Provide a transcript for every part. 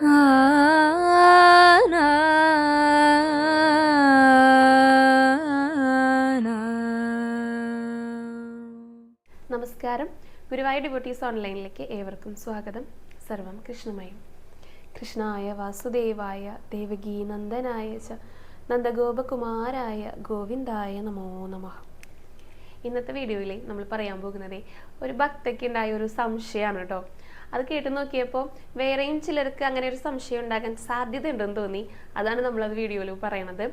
നമസ്കാരം. ഗുരുവായൂർ ഡിവോട്ടീസ് ഓൺലൈനിലേക്ക് ഏവർക്കും സ്വാഗതം. സർവം കൃഷ്ണമയം. കൃഷ്ണായ വാസുദേവായ ദേവകീ നന്ദനായ ച നന്ദഗോപകുമാരായ ഗോവിന്ദായ നമോ നമ. ഇന്നത്തെ വീഡിയോയിൽ നമ്മൾ പറയാൻ പോകുന്നത് ഒരു ഭക്തയ്ക്കുണ്ടായ ഒരു സംശയമാണ് കേട്ടോ. അത് കേട്ട് നോക്കിയപ്പോൾ വേറെയും ചിലർക്ക് അങ്ങനെ ഒരു സംശയം ഉണ്ടാകാൻ സാധ്യതയുണ്ടെന്ന് തോന്നി. അതാണ് നമ്മൾ അത് വീഡിയോയിൽ പറയണത്.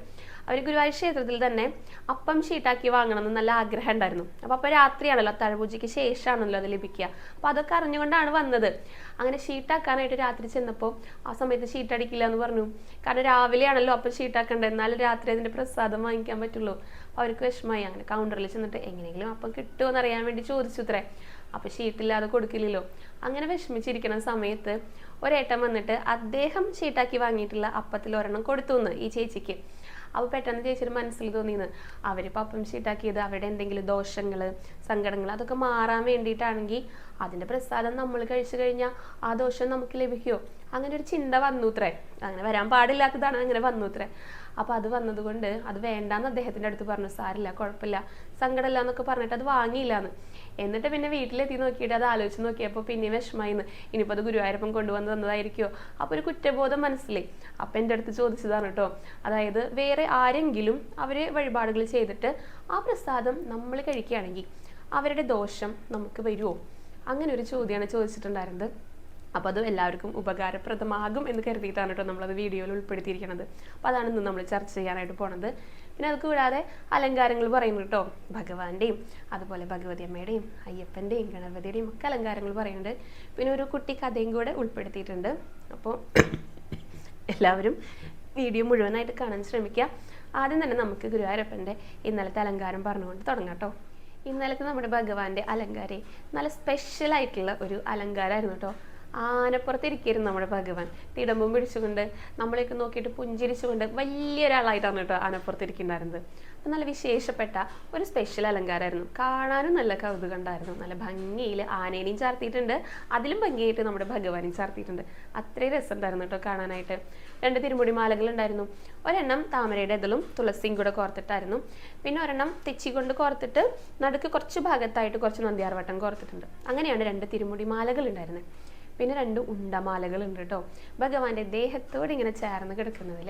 അവർ ഗുരുവായൂർ ക്ഷേത്രത്തിൽ തന്നെ അപ്പം ഷീട്ടാക്കി വാങ്ങണമെന്ന് നല്ല ആഗ്രഹം ഉണ്ടായിരുന്നു. അപ്പോൾ അപ്പോൾ രാത്രിയാണല്ലോ അത്താഴപൂജയ്ക്ക് ശേഷമാണല്ലോ അത് ലഭിക്കുക. അപ്പോൾ അതൊക്കെ അറിഞ്ഞുകൊണ്ടാണ് വന്നത്. അങ്ങനെ ഷീട്ടാക്കാനായിട്ട് രാത്രി ചെന്നപ്പോൾ ആ സമയത്ത് ഷീറ്റ് അടിക്കില്ല എന്ന് പറഞ്ഞു. കാരണം രാവിലെയാണല്ലോ അപ്പം ഷീട്ടാക്കേണ്ടത് എന്നാലും രാത്രി അതിന്റെ പ്രസാദം വാങ്ങിക്കാൻ പറ്റുള്ളൂ. അവർക്ക് വിഷമമായി. അങ്ങനെ കൗണ്ടറിൽ ചെന്നിട്ട് എങ്ങനെയെങ്കിലും അപ്പം കിട്ടുമോ എന്ന് അറിയാൻ വേണ്ടി ചോദിച്ചു ഇത്രേ. അപ്പോൾ ഷീട്ടില്ലാതെ കൊടുക്കില്ലല്ലോ. അങ്ങനെ വിഷമിച്ചിരിക്കുന്ന സമയത്ത് ഒരേട്ടൻ വന്നിട്ട് അദ്ദേഹം ഷീട്ടാക്കി വാങ്ങിയിട്ടുള്ള അപ്പത്തിൽ ഒരെണ്ണം കൊടുത്തു എന്ന് ഈ ചേച്ചിക്ക്. അപ്പോൾ പെട്ടെന്ന് ചേച്ചിയുടെ മനസ്സിൽ തോന്നിയെന്ന് അവരിപ്പോൾ അപ്പം ഷീട്ടാക്കിയത് അവരുടെ എന്തെങ്കിലും ദോഷങ്ങൾ സങ്കടങ്ങൾ അതൊക്കെ മാറാൻ വേണ്ടിയിട്ടാണെങ്കിൽ അതിന്റെ പ്രസാദം നമ്മൾ കഴിച്ചു കഴിഞ്ഞാൽ ആ ദോഷം നമുക്ക് ലഭിക്കുമോ അങ്ങനെ ഒരു ചിന്ത വന്നൂത്രേ. അങ്ങനെ വരാൻ പാടില്ലാത്തതാണ് അങ്ങനെ വന്നൂത്രേ. അപ്പൊ അത് വന്നതുകൊണ്ട് അത് വേണ്ടാന്ന് അദ്ദേഹത്തിന്റെ അടുത്ത് പറഞ്ഞു. സാരില്ല കുഴപ്പമില്ല. സങ്കടമില്ല എന്നൊക്കെ പറഞ്ഞിട്ട് അത് വാങ്ങിയില്ല എന്ന് എന്നിട്ട് പിന്നെ വീട്ടിലെത്തി നോക്കിയിട്ട് അത് ആലോചിച്ച് നോക്കിയപ്പോൾ പിന്നെ വിഷമായിന്ന് ഇനിയിപ്പോൾ അത് ഗുരുവായൂരപ്പം കൊണ്ടുവന്ന് തന്നതായിരിക്കുമോ അപ്പോൾ ഒരു കുറ്റബോധം മനസ്സിലായി. അപ്പം എന്റെ അടുത്ത് ചോദിച്ചതാണ് കേട്ടോ അതായത് വേറെ ആരെങ്കിലും അവർ വഴിപാടുകൾ ചെയ്തിട്ട് ആ പ്രസാദം നമ്മൾ കഴിക്കുകയാണെങ്കിൽ അവരുടെ ദോഷം നമുക്ക് വരുമോ അങ്ങനെ ഒരു ചോദ്യമാണ് ചോദിച്ചിട്ടുണ്ടായിരുന്നത്. അപ്പോൾ അത് എല്ലാവർക്കും ഉപകാരപ്രദമാകും എന്ന് കരുതിയിട്ടാണ് കേട്ടോ നമ്മളത് വീഡിയോയിൽ ഉൾപ്പെടുത്തിയിരിക്കുന്നത്. അപ്പോൾ അതാണ് ഇന്ന് നമ്മൾ ചർച്ച ചെയ്യാനായിട്ട് പോണത്. പിന്നെ അത് കൂടാതെ അലങ്കാരങ്ങൾ പറയുന്നു കേട്ടോ ഭഗവാന്റെയും അതുപോലെ ഭഗവതി അമ്മയുടെയും അയ്യപ്പന്റെയും ഗണപതിയുടെയും ഒക്കെ അലങ്കാരങ്ങൾ പറയുന്നുണ്ട്. പിന്നെ ഒരു കുട്ടി കഥയും കൂടെ ഉൾപ്പെടുത്തിയിട്ടുണ്ട്. അപ്പോൾ എല്ലാവരും വീഡിയോ മുഴുവനായിട്ട് കാണാൻ ശ്രമിക്കുക. ആദ്യം തന്നെ നമുക്ക് ഗുരുവായൂരപ്പന്റെ ഇന്നലത്തെ അലങ്കാരം പറഞ്ഞുകൊണ്ട് തുടങ്ങാം കേട്ടോ. ഇന്നലത്തെ നമ്മുടെ ഭഗവാന്റെ അലങ്കാരി നല്ല സ്പെഷ്യൽ ആയിട്ടുള്ള ഒരു അലങ്കാരമായിരുന്നു കേട്ടോ. ആനപ്പുറത്തിരിക്കരുന്നു നമ്മുടെ ഭഗവാൻ. തിടമ്പും പിടിച്ചുകൊണ്ട് നമ്മളെയൊക്കെ നോക്കിയിട്ട് പുഞ്ചിരിച്ചുകൊണ്ട് വലിയൊരാളായിട്ടാണ് കേട്ടോ ആനപ്പുറത്തിരിക്കുന്നുണ്ടായിരുന്നത്. അപ്പം നല്ല വിശേഷപ്പെട്ട ഒരു സ്പെഷ്യൽ അലങ്കാരമായിരുന്നു. കാണാനും നല്ല കൗതുകം ഉണ്ടായിരുന്നു നല്ല ഭംഗിയിൽ ആനേനെയും ചാർത്തിയിട്ടുണ്ട്. അതിലും ഭംഗിയായിട്ട് നമ്മുടെ ഭഗവാനെയും ചാർത്തിയിട്ടുണ്ട്. അത്രയും രസമുണ്ടായിരുന്നു കേട്ടോ കാണാനായിട്ട്. രണ്ട് തിരുമുടി മാലകൾ ഉണ്ടായിരുന്നു ഒരെണ്ണം താമരയുടെ ഇതിലും തുളസിയും കൂടെ കോർത്തിട്ടായിരുന്നു. പിന്നെ ഒരെണ്ണം തെച്ചി കൊണ്ട് കോർത്തിട്ട് നടുക്ക് കുറച്ച് ഭാഗത്തായിട്ട് കുറച്ച് നന്ദിയാർവട്ടം കോർത്തിട്ടുണ്ട്. അങ്ങനെയാണ് രണ്ട് തിരുമുടി മാലകൾ ഉണ്ടായിരുന്നത് പിന്നെ രണ്ട് ഉണ്ടമാലകൾ ഉണ്ട് കേട്ടോ ഭഗവാന്റെ ദേഹത്തോട് ഇങ്ങനെ ചേർന്ന് കിടക്കുന്നതിൽ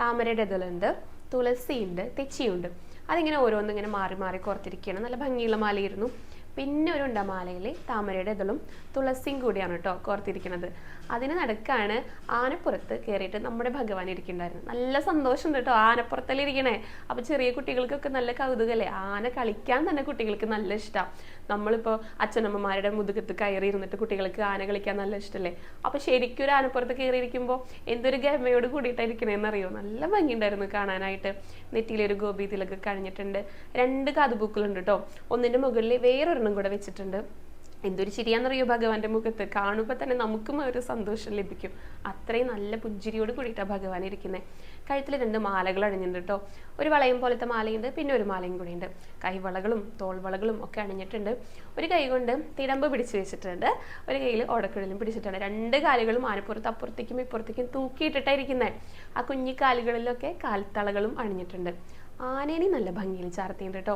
താമരയുടെ തുളസി തുളസിയുണ്ട് തെച്ചിയുണ്ട്. അതിങ്ങനെ ഓരോന്നും ഇങ്ങനെ മാറി മാറി കുറച്ചിരിക്കുകയാണ് നല്ല ഭംഗിയുള്ള മാലയായിരുന്നു. പിന്നെ ഒരു ഉണ്ടമാലയിൽ താമരയുടെ ഇതളും തുളസിയും കൂടിയാണ് കേട്ടോ കോർത്തിരിക്കുന്നത് അതിന് നടക്കാണ് ആനപ്പുറത്ത് കയറിയിട്ട് നമ്മുടെ ഭഗവാൻ ഇരിക്കുന്നുണ്ടായിരുന്നു നല്ല സന്തോഷമുണ്ട് കേട്ടോ ആനപ്പുറത്തല്ലേ ഇരിക്കണേ? അപ്പോൾ ചെറിയ കുട്ടികൾക്കൊക്കെ നല്ല കൗതുകല്ലേ? ആന കളിക്കാൻ തന്നെ കുട്ടികൾക്ക് നല്ല ഇഷ്ടമാണ് നമ്മളിപ്പോൾ അച്ഛനമ്മമാരുടെ മുതുകത്ത് കയറി ഇരുന്നിട്ട് കുട്ടികൾക്ക് ആന കളിക്കാൻ നല്ല ഇഷ്ടല്ലേ? അപ്പോൾ ശരിക്കും ഒരു ആനപ്പുറത്ത് കയറി ഇരിക്കുമ്പോൾ എന്തൊരു ഗമയോട് കൂടിയിട്ടായിരിക്കണേന്ന് അറിയോ നല്ല ഭംഗിയുണ്ടായിരുന്നു കാണാനായിട്ട്. നെറ്റിയിലൊരു ഗോപി തിലക്ക് കഴിഞ്ഞിട്ടുണ്ട്. രണ്ട് കാതുപൂക്കളുണ്ട് കേട്ടോ. ഒന്നിന്റെ മുകളിൽ വേറൊരെണ്ണം കൂടെ വെച്ചിട്ടുണ്ട്. എന്തൊരു ചിരിയാന്നറിയോ ഭഗവാന്റെ മുഖത്ത്? കാണുമ്പോൾ തന്നെ നമുക്കും ഒരു സന്തോഷം ലഭിക്കും. അത്രയും നല്ല പുഞ്ചിരിയോട് കൂടിയിട്ടാണ് ഭഗവാൻ ഇരിക്കുന്നത് കഴുത്തിൽ രണ്ട് മാലകൾ അണിഞ്ഞിട്ടുണ്ട് കേട്ടോ ഒരു വളയം പോലത്തെ മാലയുണ്ട് പിന്നെ ഒരു മാലയും കൂടിയുണ്ട്. കൈവളകളും തോൾവളകളും ഒക്കെ അണിഞ്ഞിട്ടുണ്ട്. ഒരു കൈ കൊണ്ട് തിടമ്പ് പിടിച്ചു വെച്ചിട്ടുണ്ട്. ഒരു കയ്യിൽ ഓടക്കുഴലും പിടിച്ചിട്ടുണ്ട് രണ്ട് കാലുകളും ആനപ്പുറത്ത് അപ്പുറത്തേക്കും ഇപ്പുറത്തേക്കും തൂക്കിയിട്ടിട്ടായിരിക്കുന്നത് ആ കുഞ്ഞി കാലുകളിലൊക്കെ കാൽത്തളകളും അണിഞ്ഞിട്ടുണ്ട്. ആനേനെ നല്ല ഭംഗിയിൽ ചാർത്തിയുണ്ട് കേട്ടോ.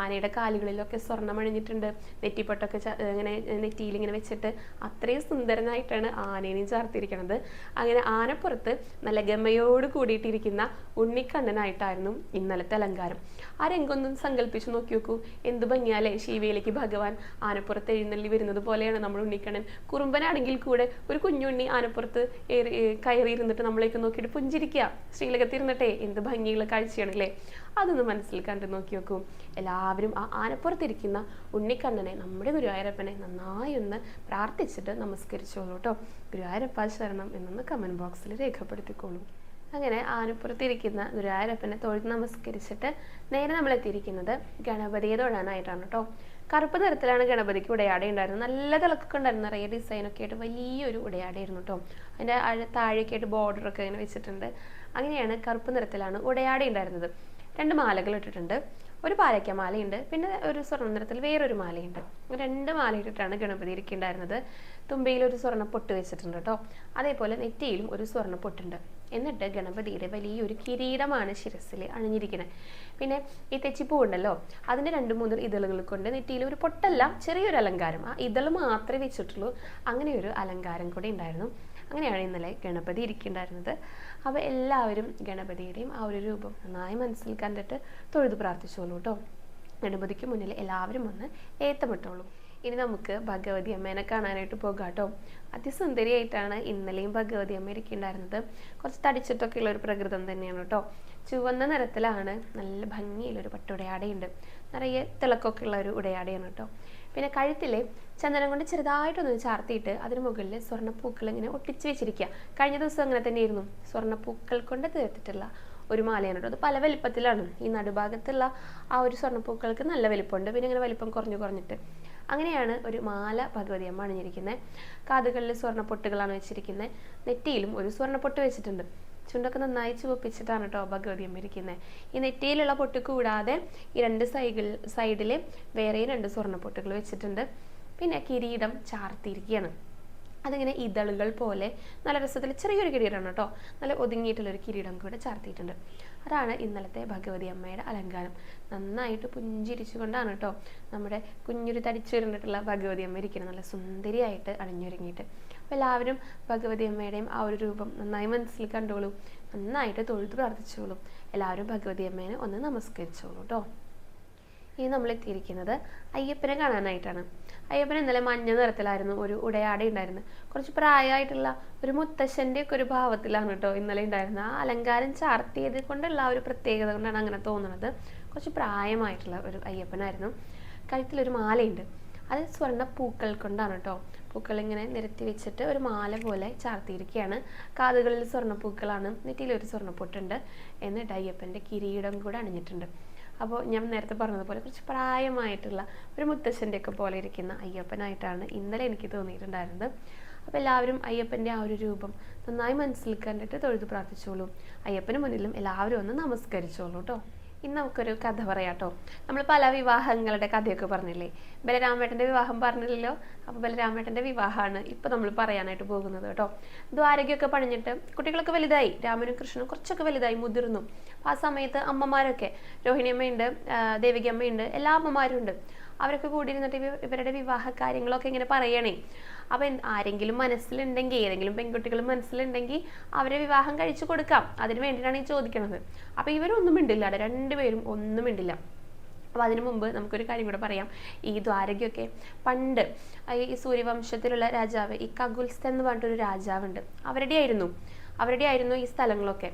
ആനയുടെ കാലുകളിലൊക്കെ സ്വർണം അണിഞ്ഞിട്ടുണ്ട്. നെറ്റിപ്പൊട്ടൊക്കെ ഇങ്ങനെ നെറ്റിയിൽ ഇങ്ങനെ വെച്ചിട്ട് അത്രയും സുന്ദരനായിട്ടാണ് ആനേനെയും ചാർത്തിയിരിക്കുന്നത് അങ്ങനെ ആനപ്പുറത്ത് നല്ല ഗമയോട് കൂടിയിട്ടിരിക്കുന്ന ഉണ്ണിക്കണ്ണനായിട്ടായിരുന്നു ഇന്നലത്തെ അലങ്കാരം. ആ രംഗമൊന്നും സങ്കല്പിച്ച് നോക്കി നോക്കൂ എന്ത് ഭംഗിയാലേ ശിവയിലേക്ക് ഭഗവാൻ ആനപ്പുറത്ത് എഴുന്നള്ളി വരുന്നത് പോലെയാണ് നമ്മൾ ഉണ്ണിക്കണ്ണൻ. കുറുമ്പനാണെങ്കിൽ കൂടെ ഒരു കുഞ്ഞുണ്ണി ആനപ്പുറത്ത് ഏറി കയറി ഇരുന്നിട്ട് നമ്മളേക്ക് നോക്കിയിട്ട് പുഞ്ചിരിക്കുക. ശ്രീലകത്തിരുന്നിട്ടേ എന്ത് ഭംഗിയുള്ള കാഴ്ചയാണ് അല്ലേ? അതൊന്ന് മനസ്സിൽ കണ്ടു നോക്കി നോക്കൂ എല്ലാവരും ആ ആനപ്പുറത്തിരിക്കുന്ന ഉണ്ണിക്കണ്ണനെ നമ്മുടെ ഗുരുവായൂരപ്പനെ നന്നായി ഒന്ന് പ്രാർത്ഥിച്ചിട്ട് നമസ്കരിച്ചോളൂ കേട്ടോ. ഗുരുവായൂരപ്പ ശരണം എന്നൊന്ന് കമന്റ് ബോക്സിൽ രേഖപ്പെടുത്തിക്കോളൂ. അങ്ങനെ ആനപ്പുറത്തിരിക്കുന്ന ഗുരുവായൂരപ്പനെ തൊഴുത് നമസ്കരിച്ചിട്ട് നേരെ നമ്മൾ എത്തിയിരിക്കുന്നത് ഗണപതിയെ തൊഴാനായിട്ടാണ് കേട്ടോ കറുപ്പ് നിറത്തിലാണ് ഗണപതിക്ക് ഉടയാട ഉണ്ടായിരുന്നത്. നല്ല തിളക്കൊക്കെ ഉണ്ടായിരുന്നു. നിറയെ ഡിസൈനൊക്കെ ആയിട്ട് വലിയൊരു ഉടയാടയായിരുന്നു കേട്ടോ അതിന്റെ താഴേക്ക് ആയിട്ട് ബോർഡറൊക്കെ ഇങ്ങനെ വെച്ചിട്ടുണ്ട്. അങ്ങനെയാണ് കറുപ്പ് നിറത്തിലാണ് ഉടയാട ഉണ്ടായിരുന്നത്. രണ്ട് മാലകൾ ഇട്ടിട്ടുണ്ട്. ഒരു പാലയ്ക്ക മാലയുണ്ട് പിന്നെ ഒരു സ്വർണത്തിൽ വേറൊരു മാലയുണ്ട്. രണ്ട് മാല ഇട്ടിട്ടാണ് ഗണപതി ഇരിക്കേണ്ടായിരുന്നത്. തുമ്പയിൽ ഒരു സ്വർണ പൊട്ട് വെച്ചിട്ടുണ്ട് കേട്ടോ. അതേപോലെ നെറ്റിയിലും ഒരു സ്വർണ പൊട്ടുണ്ട് എന്നിട്ട് ഗണപതിയുടെ വലിയൊരു കിരീടമാണ് ശിരസിൽ അണിഞ്ഞിരിക്കുന്നത്. പിന്നെ ഈ തെച്ചിപ്പൂ ഉണ്ടല്ലോ അതിന്റെ രണ്ട് മൂന്ന് ഇതളുകൾ കൊണ്ട് നെറ്റിയിൽ ഒരു പൊട്ടല്ല ചെറിയൊരു അലങ്കാരം. ആ ഇതൾ മാത്രമേ വെച്ചിട്ടുള്ളൂ. അങ്ങനെ ഒരു അലങ്കാരം കൂടി ഉണ്ടായിരുന്നു. അങ്ങനെയാണ് ഇന്നലെ ഗണപതി ഇരിക്കുന്നുണ്ടായിരുന്നത് അപ്പോൾ എല്ലാവരും ഗണപതിയുടെയും ആ ഒരു രൂപം നന്നായി മനസ്സിൽ കണ്ടിട്ട് തൊഴുതു പ്രാർത്ഥിച്ചോളൂ കേട്ടോ ഗണപതിക്ക് മുന്നിൽ എല്ലാവരും വന്ന് ഏത്തമിട്ടോളൂ. ഇനി നമുക്ക് ഭഗവതി അമ്മേനെ കാണാനായിട്ട് പോകാം കേട്ടോ അതിസുന്ദരിയായിട്ടാണ് ഇന്നലെയും ഭഗവതി അമ്മ ഇരിക്കുന്നുണ്ടായിരുന്നത് കുറച്ച് തടിച്ചിട്ടൊക്കെ ഉള്ള ഒരു പ്രകൃതം തന്നെയാണ് കേട്ടോ ചുവന്ന നിറത്തിലാണ് നല്ല ഭംഗിയുള്ളൊരു പട്ടുടയാടയുണ്ട്. നിറയെ തിളക്കമൊക്കെ ഉള്ള ഒരു ഉടയാടയാണ് കേട്ടോ പിന്നെ കഴുത്തിൽ ചന്ദനം കൊണ്ട് ചെറുതായിട്ടൊന്ന് ചാർത്തിയിട്ട് അതിന് മുകളിൽ സ്വർണപ്പൂക്കൾ ഇങ്ങനെ ഒട്ടിച്ച് വെച്ചിരിക്കുക കഴിഞ്ഞ ദിവസം അങ്ങനെ തന്നെയായിരുന്നു. സ്വർണപ്പൂക്കൾ കൊണ്ട് തീർത്തിട്ടുള്ള ഒരു മാലയാണ് കേട്ടോ. അത് പല വലിപ്പത്തിലാണ്. ഈ നടുഭാഗത്തുള്ള ആ ഒരു സ്വർണപ്പൂക്കൾക്ക് നല്ല വലിപ്പമുണ്ട്. പിന്നെ ഇങ്ങനെ വലിപ്പം കുറഞ്ഞു കുറഞ്ഞിട്ട്. അങ്ങനെയാണ് ഒരു മാല ഭഗവതി അമ്മ അണിഞ്ഞിരിക്കുന്നത് കാതുകളിൽ സ്വർണപ്പൊട്ടുകളാണ് വെച്ചിരിക്കുന്നത് നെറ്റിയിലും ഒരു സ്വർണപ്പൊട്ട് വെച്ചിട്ടുണ്ട്. ചുണ്ടൊക്കെ നന്നായി ചുവപ്പിച്ചിട്ടാണ് കേട്ടോ ഭഗവതി അമ്മ ഇരിക്കുന്നത് ഈ നെറ്റിയിലുള്ള പൊട്ട് കൂടാതെ ഈ രണ്ട് സൈഡിൽ സൈഡിൽ വേറെ രണ്ട് സ്വർണ പൊട്ടുകൾ വെച്ചിട്ടുണ്ട്. പിന്നെ കിരീടം ചാർത്തിയിരിക്കുകയാണ് അതിങ്ങനെ ഇതളുകൾ പോലെ നല്ല രസത്തിൽ ചെറിയൊരു കിരീടമാണ് കേട്ടോ നല്ല ഒതുങ്ങിയിട്ടുള്ളൊരു കിരീടം കൂടെ ചാർത്തിയിട്ടുണ്ട്. അതാണ് ഇന്നലത്തെ ഭഗവതി അമ്മയുടെ അലങ്കാരം. നന്നായിട്ട് പുഞ്ചിരിച്ചുകൊണ്ടാണ് കേട്ടോ നമ്മുടെ കുഞ്ഞൊരു തടിച്ചുരുണ്ടിട്ടുള്ള ഭഗവതി അമ്മ ഇരിക്കുന്നത്. നല്ല സുന്ദരിയായിട്ട് അണിഞ്ഞൊരുങ്ങിയിട്ട്. അപ്പോൾ എല്ലാവരും ഭഗവതി അമ്മയുടെയും ആ ഒരു രൂപം നന്നായി മനസ്സിൽ കണ്ടോളൂ. നന്നായിട്ട് തൊഴുത് പ്രാർത്ഥിച്ചോളൂ. എല്ലാവരും ഭഗവതി അമ്മേനെ ഒന്ന് നമസ്കരിച്ചോളൂ കേട്ടോ ഇനി നമ്മൾ എത്തിയിരിക്കുന്നത് അയ്യപ്പനെ കാണാനായിട്ടാണ്. അയ്യപ്പൻ ഇന്നലെ മഞ്ഞ നിറത്തിലായിരുന്നു ഒരു ഉടയാട ഉണ്ടായിരുന്നു. കുറച്ച് പ്രായമായിട്ടുള്ള ഒരു മുത്തശ്ശന്റെ ഒക്കെ ഒരു ഭാവത്തിലാണ് കേട്ടോ ഇന്നലെ ഉണ്ടായിരുന്നത്. ആ അലങ്കാരം ചാർത്തിയത് കൊണ്ടുള്ള ഒരു പ്രത്യേകത കൊണ്ടാണ് അങ്ങനെ തോന്നുന്നത് കുറച്ച് പ്രായമായിട്ടുള്ള ഒരു അയ്യപ്പനായിരുന്നു. കഴുത്തിലൊരു മാലയുണ്ട്. അത് സ്വർണ പൂക്കൾ കൊണ്ടാണ് കേട്ടോ. പൂക്കൾ ഇങ്ങനെ നിരത്തി വെച്ചിട്ട് ഒരു മാല പോലെ ചാർത്തിയിരിക്കുകയാണ്. കാതുകളിൽ സ്വർണപ്പൂക്കളാണ് നെറ്റിയിൽ ഒരു സ്വർണപ്പൊട്ടുണ്ട് എന്നിട്ട് അയ്യപ്പന്റെ കിരീടം കൂടെ അണിഞ്ഞിട്ടുണ്ട്. അപ്പോൾ ഞാൻ നേരത്തെ പറഞ്ഞതുപോലെ കുറച്ച് പ്രായമായിട്ടുള്ള ഒരു മുത്തശ്ശന്റെയൊക്കെ പോലെ ഇരിക്കുന്ന അയ്യപ്പനായിട്ടാണ് ഇന്നലെ എനിക്ക് തോന്നിയിട്ടുണ്ടായിരുന്നത്. അപ്പോൾ എല്ലാവരും അയ്യപ്പന്റെ ആ ഒരു രൂപം നന്നായി മനസ്സിൽ കണ്ടിട്ട് തൊഴുതു പ്രാർത്ഥിച്ചോളൂ. അയ്യപ്പന് മുന്നിലും എല്ലാവരും ഒന്ന് നമസ്കരിച്ചോളൂ കേട്ടോ. ഇന്ന് നമുക്കൊരു കഥ പറയാട്ടോ നമ്മൾ പല വിവാഹങ്ങളുടെ കഥയൊക്കെ പറഞ്ഞില്ലേ? ബലരാമേട്ടന്റെ വിവാഹം പറഞ്ഞില്ലല്ലോ? അപ്പോൾ ബലരാമേട്ടന്റെ വിവാഹമാണ് ഇപ്പോൾ നമ്മൾ പറയാനായിട്ട് പോകുന്നത് കേട്ടോ ദ്വാരകയൊക്കെ പണിഞ്ഞിട്ട് കുട്ടികളൊക്കെ വലുതായി. രാമനും കൃഷ്ണനും കുറച്ചൊക്കെ വലുതായി മുതിർന്നു. ആ സമയത്ത് അമ്മമാരൊക്കെ രോഹിണി അമ്മയുണ്ട് ദേവിക അമ്മയുണ്ട് എല്ലാ അമ്മമാരും ഉണ്ട് അവരൊക്കെ കൂടി ഇരുന്നിട്ട് ഇവരുടെ വിവാഹ കാര്യങ്ങളൊക്കെ ഇങ്ങനെ പറയണേ. അപ്പം ആരെങ്കിലും മനസ്സിലുണ്ടെങ്കിൽ ഏതെങ്കിലും പെൺകുട്ടികൾ മനസ്സിലുണ്ടെങ്കിൽ അവരെ വിവാഹം കഴിച്ചു കൊടുക്കാം. അതിന് വേണ്ടിയിട്ടാണ് ഈ ചോദിക്കുന്നത് അപ്പം ഇവരൊന്നും മിണ്ടില്ല രണ്ടുപേരും ഒന്നും ഇണ്ടില്ല അപ്പോൾ അതിനു മുമ്പ് നമുക്കൊരു കാര്യം കൂടെ പറയാം. ഈ ദ്വാരകയൊക്കെ പണ്ട് ഈ സൂര്യവംശത്തിലുള്ള രാജാവ് ഈ കഗുൽസ്ഥ എന്ന് പറഞ്ഞിട്ടൊരു രാജാവുണ്ട്. അവരുടെ ആയിരുന്നു. അവരുടെ ആയിരുന്നു ഈ സ്ഥലങ്ങളൊക്കെ.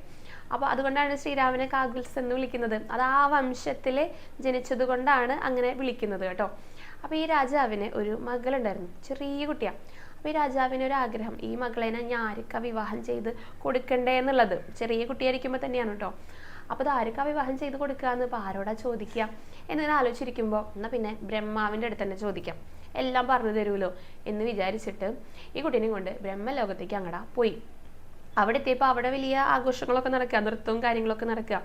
അപ്പോൾ അതുകൊണ്ടാണ് ശ്രീരാമനെ കാഗുൽസ് എന്ന് വിളിക്കുന്നത്. അത് ആ വംശത്തിൽ ജനിച്ചത് കൊണ്ടാണ് അങ്ങനെ വിളിക്കുന്നത് കേട്ടോ. അപ്പോൾ ഈ രാജാവിന് ഒരു മകളുണ്ടായിരുന്നു ചെറിയ കുട്ടിയാണ് അപ്പോൾ ഈ രാജാവിന് ഒരു ആഗ്രഹം ഈ മകളെ ഞാൻ ആർക്കാ വിവാഹം ചെയ്ത് കൊടുക്കണ്ടേ എന്നുള്ളത്? ചെറിയ കുട്ടിയായിരിക്കുമ്പോൾ തന്നെയാണ് കേട്ടോ. അപ്പോൾ ആർക്കാ വിവാഹം ചെയ്ത് കൊടുക്കുക എന്ന് ഇപ്പോൾ ആരോടാ ചോദിക്കുക എന്നിങ്ങനെ ആലോചിച്ചിരിക്കുമ്പോൾ എന്നാൽ പിന്നെ ബ്രഹ്മാവിന്റെ അടുത്ത് തന്നെ ചോദിക്കാം. എല്ലാം പറഞ്ഞു തരുമല്ലോ എന്ന് വിചാരിച്ചിട്ട് ഈ കുട്ടീനെ കൊണ്ട് ബ്രഹ്മലോകത്തേക്ക് അങ്ങടാ പോയി. അവിടെ എത്തിയപ്പോൾ അവിടെ വലിയ ആഘോഷങ്ങളൊക്കെ നടക്കുക നൃത്തവും കാര്യങ്ങളൊക്കെ നടക്കുക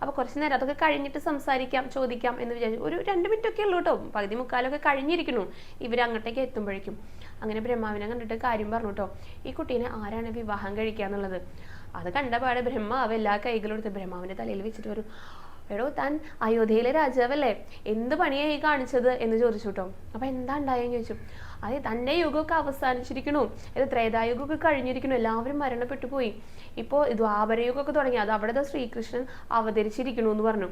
അപ്പോൾ കുറച്ച് നേരം അതൊക്കെ കഴിഞ്ഞിട്ട് സംസാരിക്കാം ചോദിക്കാം എന്ന് വിചാരിച്ചു. ഒരു രണ്ട് മിനിറ്റ് ഒക്കെ ഉള്ളൂ കേട്ടോ പകുതി മുക്കാലൊക്കെ കഴിഞ്ഞിരിക്കണു ഇവർ അങ്ങോട്ടേക്ക് എത്തുമ്പോഴേക്കും. അങ്ങനെ ബ്രഹ്മാവിനെ കണ്ടിട്ട് കാര്യം പറഞ്ഞു കേട്ടോ ഈ കുട്ടീനെ ആരാണ് വിവാഹം കഴിക്കുക എന്നുള്ളത് അത് കണ്ട പാടെ ബ്രഹ്മാവ് എല്ലാ കൈകളും എടുത്ത് ബ്രഹ്മാവിന്റെ തലയിൽ വെച്ചിട്ട് ഒരു എടോ താൻ അയോധ്യയിലെ രാജാവല്ലേ? എന്ത് പണിയായി കാണിച്ചത് എന്ന് ചോദിച്ചു കേട്ടോ അപ്പൊ എന്താ ഉണ്ടായെന്ന് ചോദിച്ചു. അതെ തന്റെ യുഗമൊക്കെ അവസാനിച്ചിരിക്കണു ഇത് ത്രേതായുഗമൊക്കെ കഴിഞ്ഞിരിക്കണു എല്ലാവരും മരണപ്പെട്ടു പോയി. ഇപ്പോൾ ദ്വാപരയുഗമൊക്കെ തുടങ്ങി. അത് അവിടെ ശ്രീകൃഷ്ണൻ അവതരിച്ചിരിക്കണു എന്ന് പറഞ്ഞു.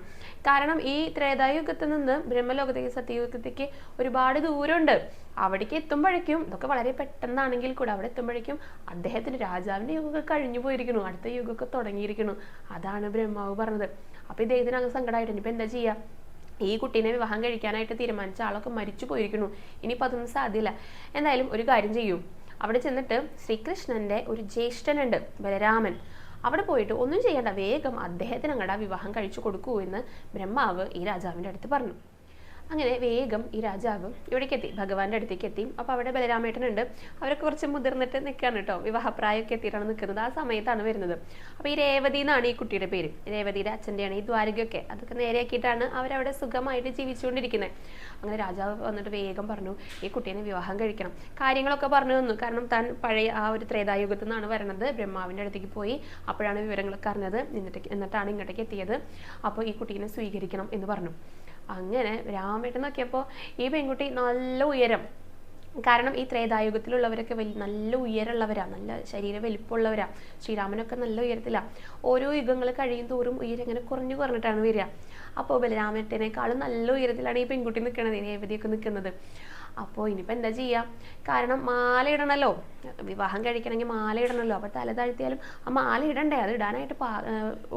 കാരണം ഈ ത്രേതായുഗത്തിൽ നിന്ന് ബ്രഹ്മലോകത്തേക്ക് സത്യയുഗത്തേക്ക് ഒരുപാട് ദൂരമുണ്ട്. അവിടേക്ക് എത്തുമ്പോഴേക്കും ഇതൊക്കെ വളരെ പെട്ടെന്നാണെങ്കിൽ കൂടെ അവിടെ എത്തുമ്പോഴേക്കും അദ്ദേഹത്തിന് രാജാവിന്റെ യുഗമൊക്കെ കഴിഞ്ഞു പോയിരിക്കണു അടുത്ത യുഗമൊക്കെ തുടങ്ങിയിരിക്കണു അതാണ് ബ്രഹ്മാവ് പറഞ്ഞത്. അപ്പൊ ഇദ്ദേഹത്തിന് അങ്ങ് സങ്കടമായിട്ട് ഇനിയിപ്പോ എന്താ ചെയ്യാ? ഈ കുട്ടീനെ വിവാഹം കഴിക്കാനായിട്ട് തീരുമാനിച്ച ആളൊക്കെ മരിച്ചു പോയിരിക്കുന്നു. ഇനിയിപ്പോൾ അതൊന്നും സാധ്യല്ല. എന്തായാലും ഒരു കാര്യം ചെയ്യൂ. അവിടെ ചെന്നിട്ട് ശ്രീകൃഷ്ണന്റെ ഒരു ജ്യേഷ്ഠനുണ്ട് ബലരാമൻ. അവിടെ പോയിട്ട് ഒന്നും ചെയ്യണ്ട വേഗം അദ്ദേഹത്തിന് അങ്ങടെ വിവാഹം കഴിച്ചു കൊടുക്കൂ എന്ന് ബ്രഹ്മാവ് ഈ രാജാവിന്റെ അടുത്ത് പറഞ്ഞു. അങ്ങനെ വേഗം ഈ രാജാവ് ഇവിടേക്ക് എത്തി ഭഗവാന്റെ അടുത്തേക്ക് എത്തി അപ്പോൾ അവിടെ ബലരാമേട്ടനുണ്ട്. അവരൊക്കെ കുറച്ച് മുതിർന്നിട്ട് നിൽക്കുകയാണ് കേട്ടോ വിവാഹപ്രായമൊക്കെ എത്തിയിട്ടാണ് നിൽക്കുന്നത് ആ സമയത്താണ് വരുന്നത്. അപ്പോൾ ഈ രേവതി എന്നാണ് ഈ കുട്ടിയുടെ പേര്. രേവതിയുടെ അച്ഛന്റെയാണ് ഈ ദ്വാരകയൊക്കെ. അതൊക്കെ നേരെയാക്കിയിട്ടാണ് അവരവിടെ സുഖമായിട്ട് ജീവിച്ചുകൊണ്ടിരിക്കുന്നത് അങ്ങനെ രാജാവ് വന്നിട്ട് വേഗം പറഞ്ഞു ഈ കുട്ടീനെ വിവാഹം കഴിക്കണം. കാര്യങ്ങളൊക്കെ പറഞ്ഞു തന്നു. കാരണം താൻ പഴയ ആ ഒരു ത്രേതായുഗത്തിൽ നിന്നാണ് വരണത്. ബ്രഹ്മാവിന്റെ അടുത്തേക്ക് പോയി അപ്പോഴാണ് വിവരങ്ങളൊക്കെ അറിഞ്ഞത്. എന്നിട്ട് എന്നിട്ടാണ് ഇങ്ങോട്ടേക്ക് എത്തിയത്. അപ്പോൾ ഈ കുട്ടീനെ സ്വീകരിക്കണം എന്ന് പറഞ്ഞു. അങ്ങനെ രാമേട്ടൻ നോക്കിയപ്പോൾ ഈ പെൺകുട്ടി നല്ല ഉയരം. കാരണം ഈ ത്രേതായുഗത്തിലുള്ളവരൊക്കെ വലിയ നല്ല ഉയരമുള്ളവരാ നല്ല ശരീര വലിപ്പമുള്ളവരാ ശ്രീരാമനൊക്കെ നല്ല ഉയരത്തിലാണ് ഓരോ യുഗങ്ങൾ കഴിയും തോറും ഉയരം ഇങ്ങനെ കുറഞ്ഞു കുറഞ്ഞിട്ടാണ് വരിക. അപ്പോൾ ബലരാമേട്ടനേക്കാളും നല്ല ഉയരത്തിലാണ് ഈ പെൺകുട്ടി നിൽക്കുന്നത് ഇനി എവിടെയൊക്കെ നിൽക്കുന്നത് അപ്പോൾ ഇനിയിപ്പോൾ എന്താ ചെയ്യുക കാരണം മാല ഇടണമല്ലോ വിവാഹം കഴിക്കണമെങ്കിൽ മാല ഇടണമല്ലോ അപ്പോൾ തല താഴ്ത്തിയാലും ആ മാല ഇടണ്ടേ? അത് ഇടാനായിട്ട് പാ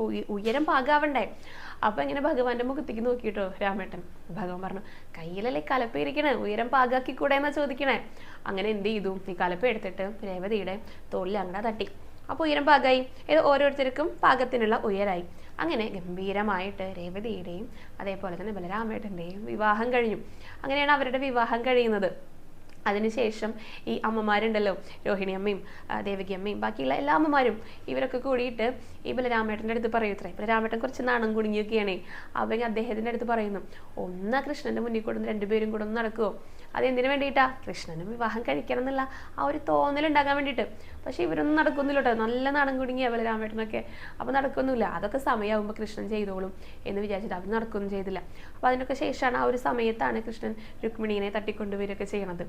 ഉയ- ഉയരം പാകാവണ്ടേ? അപ്പോൾ ഇങ്ങനെ ഭഗവാന്റെ മുഖത്തേക്ക് നോക്കിയിട്ടോ രാമേട്ടൻ. ഭഗവാൻ പറഞ്ഞു കയ്യിലല്ലേ കലപ്പ ഇരിക്കണേ? ഉയരം പാകാക്കി കൂടെ എന്നാ ചോദിക്കണേ? അങ്ങനെ എന്ത് ചെയ്തു? ഈ കലപ്പ എടുത്തിട്ട് രേവതിയുടെ തോളിൽ അങ്ങനെ തട്ടി. അപ്പോൾ ഉയരം പാകമായി ഇത് ഓരോരുത്തർക്കും പാകത്തിനുള്ള ഉയരായി. അങ്ങനെ ഗംഭീരമായിട്ട് രേവതിയുടെയും അതേപോലെ തന്നെ ബലരാമേട്ടന്റെയും വിവാഹം കഴിഞ്ഞു. അങ്ങനെയാണ് അവരുടെ വിവാഹം കഴിയുന്നത്. അതിനുശേഷം ഈ അമ്മമാരുണ്ടല്ലോ രോഹിണി അമ്മയും ദേവകി അമ്മയും ബാക്കിയുള്ള എല്ലാ അമ്മമാരും ഇവരൊക്കെ കൂടിയിട്ട് ഈ ബലരാമേട്ടന്റെ അടുത്ത് പറയൂത്രേ ബലരാമേട്ടൻ കുറച്ച് നാണം കുടുങ്ങിയൊക്കെയാണ്. അവൻ അദ്ദേഹത്തിന്റെ അടുത്ത് പറയുന്നു ഒന്ന് കൃഷ്ണന്റെ മുന്നിൽ കൂടെ ഒന്ന് രണ്ടുപേരും കൂടെ ഒന്ന് നടക്കുമോ അതെന്തിനു വേണ്ടിയിട്ടാ? കൃഷ്ണനും വിവാഹം കഴിക്കണം എന്നുള്ള ആ ഒരു തോന്നലുണ്ടാകാൻ വേണ്ടിയിട്ട്. പക്ഷേ ഇവരൊന്നും നടക്കുന്നില്ല കേട്ടോ. നല്ല നടൻ കുടുങ്ങിയ ബലരാമേട്ടനൊക്കെ അപ്പോൾ നടക്കൊന്നുമില്ല അതൊക്കെ സമയമാകുമ്പോൾ കൃഷ്ണൻ ചെയ്തോളും എന്ന് വിചാരിച്ചിട്ട് അവർ നടക്കൊന്നും ചെയ്തില്ല. അപ്പോൾ അതിനൊക്കെ ശേഷമാണ് ആ ഒരു സമയത്താണ് കൃഷ്ണൻ രുക്മിണീനെ തട്ടിക്കൊണ്ടുവരികയൊക്കെ ചെയ്യണത്.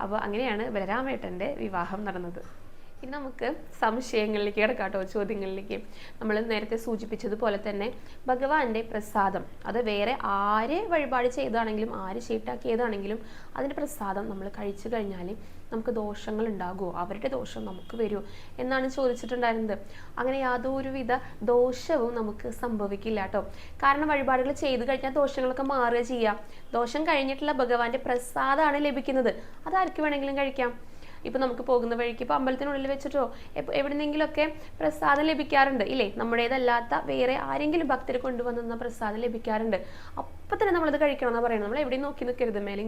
അപ്പോൾ അങ്ങനെയാണ് ബലരാമേട്ടന്റെ വിവാഹം നടന്നത്. ഇനി നമുക്ക് സംശയങ്ങളിലേക്ക് കിടക്കാട്ടോ ചോദ്യങ്ങളിലേക്ക്. നമ്മൾ നേരത്തെ സൂചിപ്പിച്ചതുപോലെ തന്നെ ഭഗവാന്റെ പ്രസാദം. അത് വേറെ ആരെ വഴിപാട് ചെയ്താണെങ്കിലും ആര് ചീട്ടാക്കിയതാണെങ്കിലും അതിന്റെ പ്രസാദം നമ്മൾ കഴിച്ചു കഴിഞ്ഞാൽ നമുക്ക് ദോഷങ്ങൾ ഉണ്ടാകുമോ? അവരുടെ ദോഷം നമുക്ക് വരുമോ എന്നാണ് ചോദിച്ചിട്ടുണ്ടായിരുന്നത്. അങ്ങനെ യാതൊരുവിധ ദോഷവും നമുക്ക് സംഭവിക്കില്ല കേട്ടോ. കാരണം വഴിപാടുകൾ ചെയ്തു കഴിഞ്ഞാൽ ദോഷങ്ങളൊക്കെ മാറുക ചെയ്യാം. ദോഷം കഴിഞ്ഞിട്ടുള്ള ഭഗവാന്റെ പ്രസാദമാണ് ലഭിക്കുന്നത്. അത് ആർക്ക് വേണമെങ്കിലും കഴിക്കാം? ഇപ്പൊ നമുക്ക് പോകുന്ന വഴിക്ക് ഇപ്പൊ അമ്പലത്തിനുള്ളിൽ വെച്ചിട്ടോ എവിടുന്നെങ്കിലൊക്കെ പ്രസാദം ലഭിക്കാറുണ്ട്. ഇല്ലേ? നമ്മുടേതല്ലാത്ത വേറെ ആരെങ്കിലും ഭക്തർ കൊണ്ടുവന്ന പ്രസാദം ലഭിക്കാറുണ്ട്. അപ്പൊ തന്നെ നമ്മളത് കഴിക്കണം എന്നാ പറയുന്നത്. നമ്മൾ എവിടെയും നോക്കി നിൽക്കരുത് മേലെ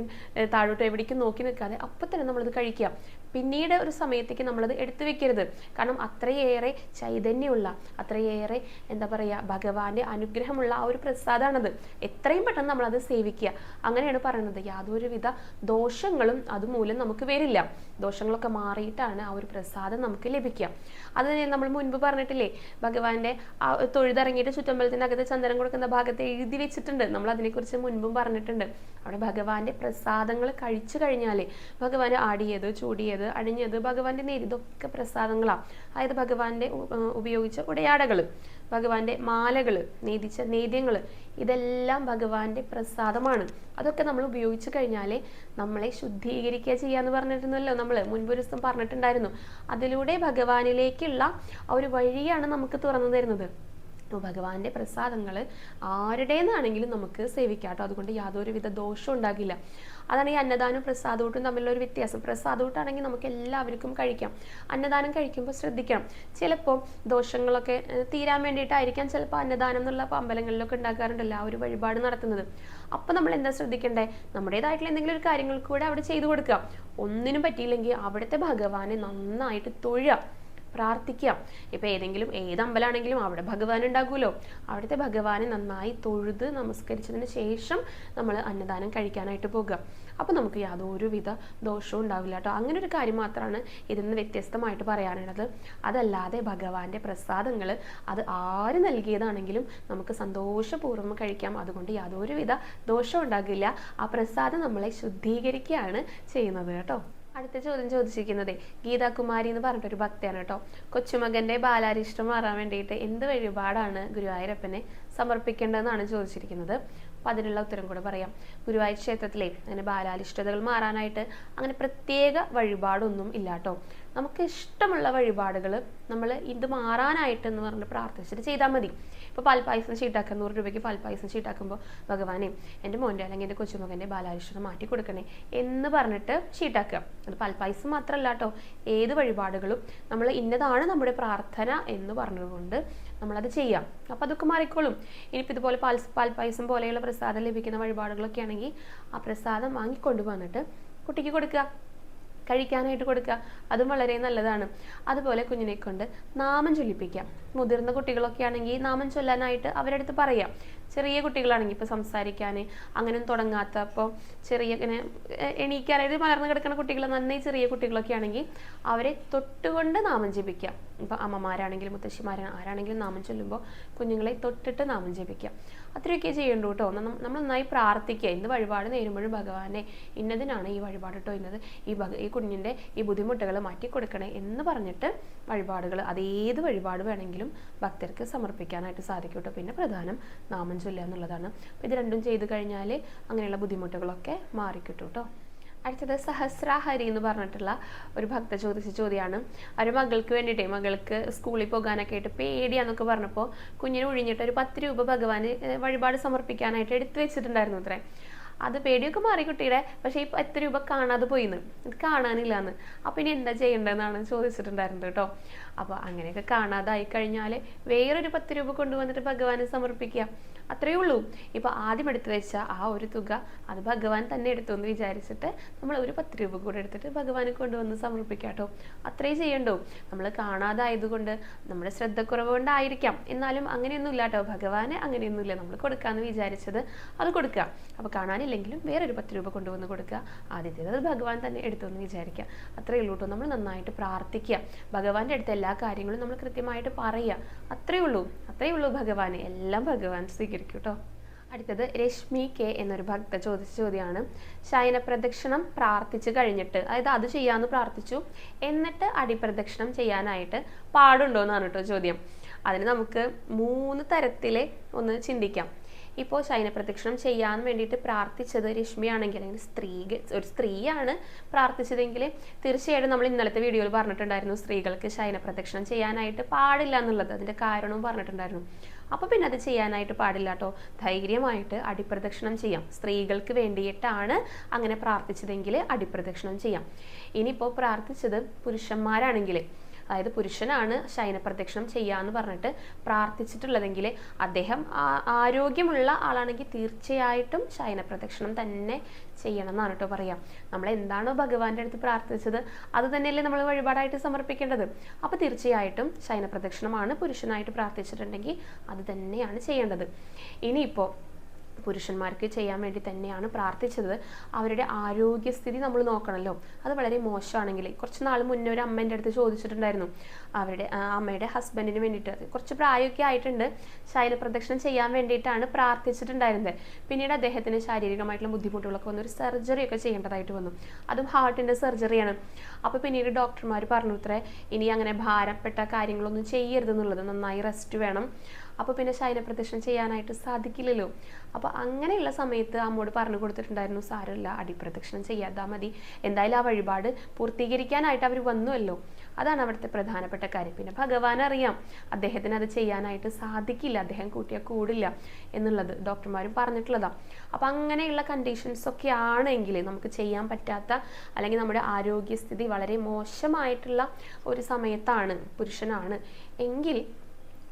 താഴോട്ട് എവിടേക്കും നോക്കി നിൽക്കാതെ അപ്പൊ തന്നെ നമ്മളത് കഴിക്കുക. പിന്നീട് ഒരു സമയത്തേക്ക് നമ്മളത് എടുത്തു വെക്കരുത്. കാരണം അത്രയേറെ ചൈതന്യമുള്ള അത്രയേറെ എന്താ പറയുക ഭഗവാന്റെ അനുഗ്രഹമുള്ള ആ ഒരു പ്രസാദമാണത് എത്രയും പെട്ടെന്ന് നമ്മളത് സേവിക്കുക. അങ്ങനെയാണ് പറയുന്നത്. യാതൊരുവിധ ദോഷങ്ങളും അതുമൂലം നമുക്ക് വരില്ല. ദോഷങ്ങളൊക്കെ മാറിയിട്ടാണ് ആ ഒരു പ്രസാദം നമുക്ക് ലഭിക്കുക. അത് നമ്മൾ മുൻപ് പറഞ്ഞിട്ടില്ലേ ഭഗവാന്റെ ആ തൊഴുതിറങ്ങിയിട്ട് ചുറ്റമ്പലത്തിനകത്ത് ചന്ദനം കൊടുക്കുന്ന ഭാഗത്ത് എഴുതി വെച്ചിട്ടുണ്ട്. നമ്മൾ അതിനെക്കുറിച്ച് മുൻപും പറഞ്ഞിട്ടുണ്ട്. അവിടെ ഭഗവാന്റെ പ്രസാദങ്ങൾ കഴിച്ചു കഴിഞ്ഞാൽ ഭഗവാൻ ആടിയത് ചൂടിയത് അഴിഞ്ഞത് ഭഗവാന്റെ നേരി ഇതൊക്കെ പ്രസാദങ്ങളാണ് അതായത് ഭഗവാന്റെ ഉപയോഗിച്ച ഉടയാടകൾ ഭഗവാന്റെ മാലകൾ നേദിച്ച നേദ്യങ്ങൾ ഇതെല്ലാം ഭഗവാന്റെ പ്രസാദമാണ്. അതൊക്കെ നമ്മൾ ഉപയോഗിച്ചു കഴിഞ്ഞാൽ നമ്മളെ ശുദ്ധീകരിക്കുക ചെയ്യാന്ന് പറഞ്ഞിരുന്നല്ലോ നമ്മൾ മുൻപൊരു ദിവസം പറഞ്ഞിട്ടുണ്ടായിരുന്നു. അതിലൂടെ ഭഗവാനിലേക്കുള്ള ആ ഒരു വഴിയാണ് നമുക്ക് തുറന്നു തരുന്നത്. അപ്പോൾ ഭഗവാന്റെ പ്രസാദങ്ങൾ ആരുടേന്നാണെങ്കിലും നമുക്ക് സേവിക്കാം കേട്ടോ അതുകൊണ്ട് യാതൊരുവിധ ദോഷവും ഉണ്ടാകില്ല. അതാണ് ഈ അന്നദാനം പ്രസാദൂട്ടും തമ്മിലുള്ള ഒരു വ്യത്യാസം. പ്രസാദൂട്ടാണെങ്കിൽ നമുക്ക് എല്ലാവർക്കും കഴിക്കാം. അന്നദാനം കഴിക്കുമ്പോൾ ശ്രദ്ധിക്കണം. ചിലപ്പോൾ ദോഷങ്ങളൊക്കെ തീരാൻ വേണ്ടിയിട്ടായിരിക്കാം ചിലപ്പോൾ അന്നദാനം എന്നുള്ള അമ്പലങ്ങളിലൊക്കെ ഉണ്ടാക്കാറുണ്ടല്ലോ ആ ഒരു വഴിപാട് നടത്തുന്നത്. അപ്പം നമ്മൾ എന്താ ശ്രദ്ധിക്കേണ്ടേ? നമ്മുടേതായിട്ടുള്ള എന്തെങ്കിലും ഒരു കാര്യങ്ങൾ കൂടെ അവിടെ ചെയ്തു കൊടുക്കുക. ഒന്നിനും പറ്റിയില്ലെങ്കിൽ അവിടുത്തെ ഭഗവാനെ നന്നായിട്ട് തൊഴുക. പ്രാർത്ഥിക്കാം. ഇപ്പൊ ഏതെങ്കിലും ഏത് അമ്പലമാണെങ്കിലും അവിടെ ഭഗവാൻ ഉണ്ടാകുമല്ലോ. അവിടുത്തെ ഭഗവാനെ നന്നായി തൊഴുത് നമസ്കരിച്ചതിന് ശേഷം നമ്മൾ അന്നദാനം കഴിക്കാനായിട്ട് പോകുക അപ്പൊ നമുക്ക് യാതൊരുവിധ ദോഷവും ഉണ്ടാവില്ല കേട്ടോ. അങ്ങനെ ഒരു കാര്യം മാത്രമാണ് ഇതിൽ നിന്ന് വ്യത്യസ്തമായിട്ട് പറയാനുള്ളത്. അതല്ലാതെ ഭഗവാന്റെ പ്രസാദങ്ങൾ അത് ആര് നൽകിയതാണെങ്കിലും നമുക്ക് സന്തോഷപൂർവം കഴിക്കാം. അതുകൊണ്ട് യാതൊരുവിധ ദോഷവും ഉണ്ടാകില്ല. ആ പ്രസാദം നമ്മളെ ശുദ്ധീകരിക്കുകയാണ് ചെയ്യുന്നത് കേട്ടോ. അടുത്ത ചോദ്യം ചോദിച്ചിരിക്കുന്നത് ഗീതാകുമാരി എന്ന് പറഞ്ഞിട്ടൊരു ഭക്തയാണ് കേട്ടോ. കൊച്ചുമകന്റെ ബാലാരിഷ്ടം മാറാൻ വേണ്ടിയിട്ട് എന്ത് വഴിപാടാണ് ഗുരുവായൂരപ്പനെ സമർപ്പിക്കേണ്ടതെന്നാണ് ചോദിച്ചിരിക്കുന്നത്. അപ്പം അതിനുള്ള ഉത്തരം കൂടെ പറയാം. ഗുരുവായൂർ ക്ഷേത്രത്തിലെ അങ്ങനെ ബാലാരിഷ്ടതകൾ മാറാനായിട്ട് അങ്ങനെ പ്രത്യേക വഴിപാടൊന്നും ഇല്ല കേട്ടോ. നമുക്ക് ഇഷ്ടമുള്ള വഴിപാടുകൾ നമ്മൾ ഇത് മാറാനായിട്ട് എന്ന് പറഞ്ഞ് പ്രാർത്ഥിച്ചിട്ട് ചെയ്താൽ മതി. ഇപ്പോൾ പാൽപ്പായസം ഷീട്ടാക്കുക നൂറ് രൂപയ്ക്ക് പാൽപ്പായസം ഷീട്ടാക്കുമ്പോൾ ഭഗവാനെ എന്റെ മോന്റെ അല്ലെങ്കിൽ എന്റെ കൊച്ചുമകന്റെ ബാലാരിഷ്ടം മാറ്റി കൊടുക്കണേ എന്ന് പറഞ്ഞിട്ട് ഷീട്ടാക്കുക. അത് പാൽപ്പായസം മാത്രമല്ല കേട്ടോ ഏത് വഴിപാടുകളും നമ്മൾ ഇന്നതാണ് നമ്മുടെ പ്രാർത്ഥന എന്ന് പറഞ്ഞുകൊണ്ട് നമ്മളത് ചെയ്യാം. അപ്പോൾ അതൊക്കെ മാറിക്കോളും. ഇനിയിപ്പോൾ ഇതുപോലെ പാൽ പാൽപ്പായസം പോലെയുള്ള പ്രസാദം ലഭിക്കുന്ന വഴിപാടുകളൊക്കെ ആണെങ്കിൽ ആ പ്രസാദം വാങ്ങിക്കൊണ്ടു വന്നിട്ട് കുട്ടിക്ക് കൊടുക്കുക. കഴിക്കാനായിട്ട് കൊടുക്കുക. അതും വളരെ നല്ലതാണ്. അതുപോലെ കുഞ്ഞിനെ കൊണ്ട് നാമം ചൊല്ലിപ്പിക്കാം. മുതിർന്ന കുട്ടികളൊക്കെ ആണെങ്കിൽ നാമം ചൊല്ലാനായിട്ട് അടുത്ത് പറയാം. ചെറിയ കുട്ടികളാണെങ്കിൽ ഇപ്പോൾ സംസാരിക്കാൻ അങ്ങനെ തുടങ്ങാത്ത അപ്പോൾ ചെറിയ ഇങ്ങനെ എണീക്കാൻ അതായത് മലർന്നു കിടക്കുന്ന കുട്ടികൾ നന്നായി ചെറിയ കുട്ടികളൊക്കെ ആണെങ്കിൽ അവരെ തൊട്ടുകൊണ്ട് നാമം ജപിക്കാം. ഇപ്പോൾ അമ്മമാരാണെങ്കിലും മുത്തശ്ശിമാരാണ് ആരാണെങ്കിലും നാമം ചൊല്ലുമ്പോൾ കുഞ്ഞുങ്ങളെ തൊട്ടിട്ട് നാമം ജപിക്കാം. അത്രയൊക്കെ ചെയ്യണ്ടു കേട്ടോ നമ്മൾ നന്നായി പ്രാർത്ഥിക്കുക ഇന്ന് വഴിപാട് നേരുമ്പോഴും ഭഗവാനെ ഇന്നതിനാണ് ഈ വഴിപാട് കേട്ടോ ഇന്നത്. ഈ ഭഗ ഈ കുഞ്ഞിന്റെ ഈ ബുദ്ധിമുട്ടുകൾ മാറ്റി കൊടുക്കണേ എന്ന് പറഞ്ഞിട്ട് വഴിപാടുകൾ അതേത് വഴിപാട് വേണമെങ്കിലും ഭക്തർക്ക് സമർപ്പിക്കാനായിട്ട് സാധിക്കും കേട്ടോ പിന്നെ പ്രധാനം നാമം ചൊല്ലുക എന്നുള്ളതാണ്. അപ്പോൾ ഇത് രണ്ടും ചെയ്ത് കഴിഞ്ഞാൽ അങ്ങനെയുള്ള ബുദ്ധിമുട്ടുകളൊക്കെ മാറിക്കിട്ടും കേട്ടോ അടുത്തത് സഹസ്രാഹരി എന്ന് പറഞ്ഞിട്ടുള്ള ഒരു ഭക്ത ചോദിച്ച ചോദ്യമാണ് ഒരു മകൾക്ക് വേണ്ടിയിട്ടേ മകൾക്ക് സ്കൂളിൽ പോകാനൊക്കെ ആയിട്ട് പേടിയാന്നൊക്കെ പറഞ്ഞപ്പോൾ കുഞ്ഞിന് ഒഴിഞ്ഞിട്ട് ഒരു പത്ത് രൂപ ഭഗവാന് വഴിപാട് സമർപ്പിക്കാനായിട്ട് എടുത്തു വെച്ചിട്ടുണ്ടായിരുന്നു അത്രേ. അത് പേടിയൊക്കെ മാറി കുട്ടിയുടെ പക്ഷേ ഈ പത്ത് രൂപ കാണാതെ പോയിന്ന്. ഇത് കാണാനില്ലാന്ന്. അപ്പം ഇനി എന്താ ചെയ്യേണ്ടതെന്നാണ് ചോദിച്ചിട്ടുണ്ടായിരുന്നത് കേട്ടോ. അപ്പോൾ അങ്ങനെയൊക്കെ കാണാതായി കഴിഞ്ഞാൽ വേറൊരു പത്ത് രൂപ കൊണ്ടുവന്നിട്ട് ഭഗവാനെ സമർപ്പിക്കുക. അത്രയേ ഉള്ളൂ. ഇപ്പോൾ ആദ്യം എടുത്തു വെച്ച ആ ഒരു തുക അത് ഭഗവാൻ തന്നെ എടുത്തു എന്ന് വിചാരിച്ചിട്ട് നമ്മൾ ഒരു പത്ത് രൂപ കൂടെ എടുത്തിട്ട് ഭഗവാനെ കൊണ്ടുവന്ന് സമർപ്പിക്കുക കേട്ടോ. അത്രേ ചെയ്യണ്ടോ. നമ്മൾ കാണാതായതുകൊണ്ട് നമ്മുടെ ശ്രദ്ധക്കുറവ് കൊണ്ടായിരിക്കാം എന്നാലും അങ്ങനെയൊന്നും ഇല്ല കേട്ടോ. ഭഗവാന് അങ്ങനെയൊന്നുമില്ല. നമ്മൾ കൊടുക്കാമെന്ന് വിചാരിച്ചത് അത് കൊടുക്കുക. അപ്പോൾ കാണാനില്ലെങ്കിലും വേറൊരു പത്ത് രൂപ കൊണ്ടുവന്ന് കൊടുക്കുക. ആദ്യത്തേത് അത് ഭഗവാൻ തന്നെ എടുത്തു എന്ന് വിചാരിക്കുക. അത്രയേ ഉള്ളൂ കേട്ടോ. നമ്മൾ നന്നായിട്ട് പ്രാർത്ഥിക്കുക. ഭഗവാന്റെ അടുത്ത് എല്ലാ കാര്യങ്ങളും നമ്മൾ കൃത്യമായിട്ട് പറയുക. അത്രയേ ഉള്ളൂ. അത്രയേ ഉള്ളൂ ഭഗവാനെ. എല്ലാം ഭഗവാൻ സ്വീകരിക്കും കേട്ടോ അടുത്തത് രശ്മി കെ എന്നൊരു ഭക്ത ചോദിച്ച ചോദ്യമാണ്. ശയന പ്രദക്ഷിണം പ്രാർത്ഥിച്ചു കഴിഞ്ഞിട്ട് അതായത് അത് ചെയ്യാമെന്ന് പ്രാർത്ഥിച്ചു. എന്നിട്ട് അടിപ്രദക്ഷിണം ചെയ്യാനായിട്ട് പാടുണ്ടോ എന്നാണ് കേട്ടോ ചോദ്യം. അതിന് നമുക്ക് മൂന്ന് തരത്തിൽ ഒന്ന് ചിന്തിക്കാം. ഇപ്പോൾ ശയനപ്രദക്ഷിണം ചെയ്യാൻ വേണ്ടിയിട്ട് പ്രാർത്ഥിച്ചത് രശ്മിയാണെങ്കിൽ അല്ലെങ്കിൽ സ്ത്രീ ഒരു സ്ത്രീയാണ് പ്രാർത്ഥിച്ചതെങ്കിൽ തീർച്ചയായിട്ടും നമ്മൾ ഇന്നലത്തെ വീഡിയോയിൽ പറഞ്ഞിട്ടുണ്ടായിരുന്നു സ്ത്രീകൾക്ക് ശയനപ്രദക്ഷിണം ചെയ്യാനായിട്ട് പാടില്ല എന്നുള്ളത്. അതിന്റെ കാരണവും പറഞ്ഞിട്ടുണ്ടായിരുന്നു. അപ്പോൾ പിന്നെ അത് ചെയ്യാനായിട്ട് പാടില്ല കേട്ടോ. ധൈര്യമായിട്ട് അടിപ്രദക്ഷിണം ചെയ്യാം. സ്ത്രീകൾക്ക് വേണ്ടിയിട്ടാണ് അങ്ങനെ പ്രാർത്ഥിച്ചതെങ്കിൽ അടിപ്രദക്ഷിണം ചെയ്യാം. ഇനിയിപ്പോൾ പ്രാർത്ഥിച്ചത് പുരുഷന്മാരാണെങ്കിൽ അതായത് പുരുഷനാണ് ശയനപ്രദക്ഷിണം ചെയ്യാന്ന് പറഞ്ഞിട്ട് പ്രാർത്ഥിച്ചിട്ടുള്ളതെങ്കിൽ അദ്ദേഹം ആരോഗ്യമുള്ള ആളാണെങ്കിൽ തീർച്ചയായിട്ടും ശയനപ്രദക്ഷിണം തന്നെ ചെയ്യണം എന്നാണ് കേട്ടോ പറയാം. നമ്മൾ എന്താണോ ഭഗവാന്റെ അടുത്ത് പ്രാർത്ഥിച്ചത് അത് തന്നെയല്ലേ നമ്മൾ വഴിപാടായിട്ട് സമർപ്പിക്കേണ്ടത്. അപ്പോൾ തീർച്ചയായിട്ടും ശയനപ്രദക്ഷിണമാണ് പുരുഷനായിട്ട് പ്രാർത്ഥിച്ചിട്ടുണ്ടെങ്കിൽ അത് തന്നെയാണ് ചെയ്യേണ്ടത്. ഇനിയിപ്പോൾ പുരുഷന്മാർക്ക് ചെയ്യാൻ വേണ്ടി തന്നെയാണ് പ്രാർത്ഥിച്ചത്. അവരുടെ ആരോഗ്യസ്ഥിതി നമ്മൾ നോക്കണമല്ലോ അത് വളരെ മോശമാണെങ്കിൽ കുറച്ച് നാൾ മുന്നേ ഒരു അമ്മേന്റെ അടുത്ത് ചോദിച്ചിട്ടുണ്ടായിരുന്നു. അവരുടെ അമ്മയുടെ ഹസ്ബൻഡിന് വേണ്ടിയിട്ട്. കുറച്ച് പ്രായമൊക്കെ ആയിട്ടുണ്ട്. ശൈലപ്രദക്ഷിണം ചെയ്യാൻ വേണ്ടിയിട്ടാണ് പ്രാർത്ഥിച്ചിട്ടുണ്ടായിരുന്നത്. പിന്നീട് അദ്ദേഹത്തിന് ശാരീരികമായിട്ടുള്ള ബുദ്ധിമുട്ടുകളൊക്കെ വന്നു. ഒരു സർജറി ഒക്കെ ചെയ്യേണ്ടതായിട്ട് വന്നു. അതും ഹാർട്ടിന്റെ സർജറിയാണ് അപ്പോൾ പിന്നീട് ഡോക്ടർമാർ പറഞ്ഞു ഇത്രേ ഇനി അങ്ങനെ ഭാരപ്പെട്ട കാര്യങ്ങളൊന്നും ചെയ്യരുതെന്നുള്ളത് നന്നായി റെസ്റ്റ് വേണം. അപ്പോൾ പിന്നെ ശൈലപ്രദക്ഷിണം ചെയ്യാനായിട്ട് സാധിക്കില്ലല്ലോ. അപ്പോൾ അങ്ങനെയുള്ള സമയത്ത് അമ്മോട് പറഞ്ഞു കൊടുത്തിട്ടുണ്ടായിരുന്നു സാരമില്ല അടിപ്രദക്ഷിണം ചെയ്യാതാ മതി. എന്തായാലും ആ വഴിപാട് പൂർത്തീകരിക്കാനായിട്ട് അവർ വന്നുവല്ലോ. അതാണ് അവിടുത്തെ പ്രധാനപ്പെട്ട കാര്യം. പിന്നെ ഭഗവാൻ അറിയാം അദ്ദേഹത്തിന് അത് ചെയ്യാനായിട്ട് സാധിക്കില്ല അദ്ദേഹം കൂട്ടിയാൽ കൂടില്ല എന്നുള്ളത് ഡോക്ടർമാരും പറഞ്ഞിട്ടുള്ളതാണ് അപ്പം അങ്ങനെയുള്ള കണ്ടീഷൻസ് ഒക്കെ ആണെങ്കിൽ നമുക്ക് ചെയ്യാൻ പറ്റാത്ത അല്ലെങ്കിൽ നമ്മുടെ ആരോഗ്യസ്ഥിതി വളരെ മോശമായിട്ടുള്ള ഒരു സമയത്താണ് പുരുഷനാണ്. എങ്കിൽ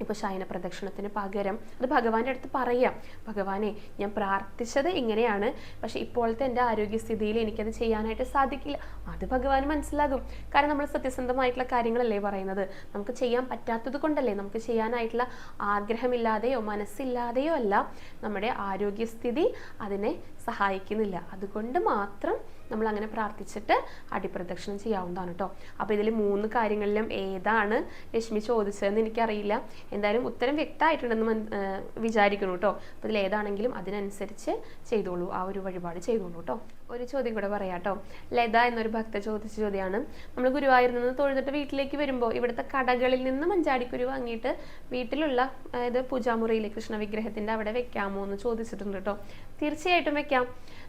ഇപ്പോൾ ശയന പ്രദക്ഷിണത്തിന് പകരം അത് ഭഗവാന്റെ അടുത്ത് പറയാം. ഭഗവാനെ ഞാൻ പ്രാർത്ഥിച്ചത് ഇങ്ങനെയാണ്. പക്ഷെ ഇപ്പോഴത്തെ എന്റെ ആരോഗ്യസ്ഥിതിയിൽ എനിക്കത് ചെയ്യാനായിട്ട് സാധിക്കില്ല. അത് ഭഗവാൻ മനസ്സിലാകും. കാരണം നമ്മൾ സത്യസന്ധമായിട്ടുള്ള കാര്യങ്ങളല്ലേ പറയുന്നത്? നമുക്ക് ചെയ്യാൻ പറ്റാത്തത് കൊണ്ടല്ലേ? നമുക്ക് ചെയ്യാനായിട്ടുള്ള ആഗ്രഹമില്ലാതെയോ മനസ്സില്ലാതെയോ അല്ല നമ്മുടെ ആരോഗ്യസ്ഥിതി അതിനെ സഹായിക്കുന്നില്ല. അതുകൊണ്ട് മാത്രം നമ്മൾ അങ്ങനെ പ്രാർത്ഥിച്ചിട്ട് അടിപ്രദക്ഷിണം ചെയ്യാവുന്നതാണ് കേട്ടോ അപ്പോൾ ഇതിൽ മൂന്ന് കാര്യങ്ങളിലും ഏതാണ് ലക്ഷ്മി ചോദിച്ചതെന്ന് എനിക്കറിയില്ല. എന്തായാലും ഉത്തരം വ്യക്തമായിട്ടുണ്ടെന്ന് വിചാരിക്കുന്നു കേട്ടോ അപ്പോൾ ഇതിൽ ഏതാണെങ്കിലും അതിനനുസരിച്ച് ചെയ്തോളൂ. ആ ഒരു വഴിപാട് ചെയ്തോളൂ കേട്ടോ ഒരു ചോദ്യം കൂടെ പറയാം കേട്ടോ. ലത എന്നൊരു ഭക്ത ചോദിച്ച ചോദ്യമാണ് നമ്മൾ ഗുരുവായൂരിൽ നിന്ന് തൊഴുതിട്ട് വീട്ടിലേക്ക് വരുമ്പോൾ ഇവിടുത്തെ കടകളിൽ നിന്ന് മഞ്ചാടിക്കുരു വാങ്ങിയിട്ട് വീട്ടിലുള്ള അതായത് പൂജാമുറിയിൽ കൃഷ്ണ വിഗ്രഹത്തിന്റെ അവിടെ വെക്കാമോ എന്ന് ചോദിച്ചിട്ടുണ്ട് കേട്ടോ. തീർച്ചയായിട്ടും വെക്കാം.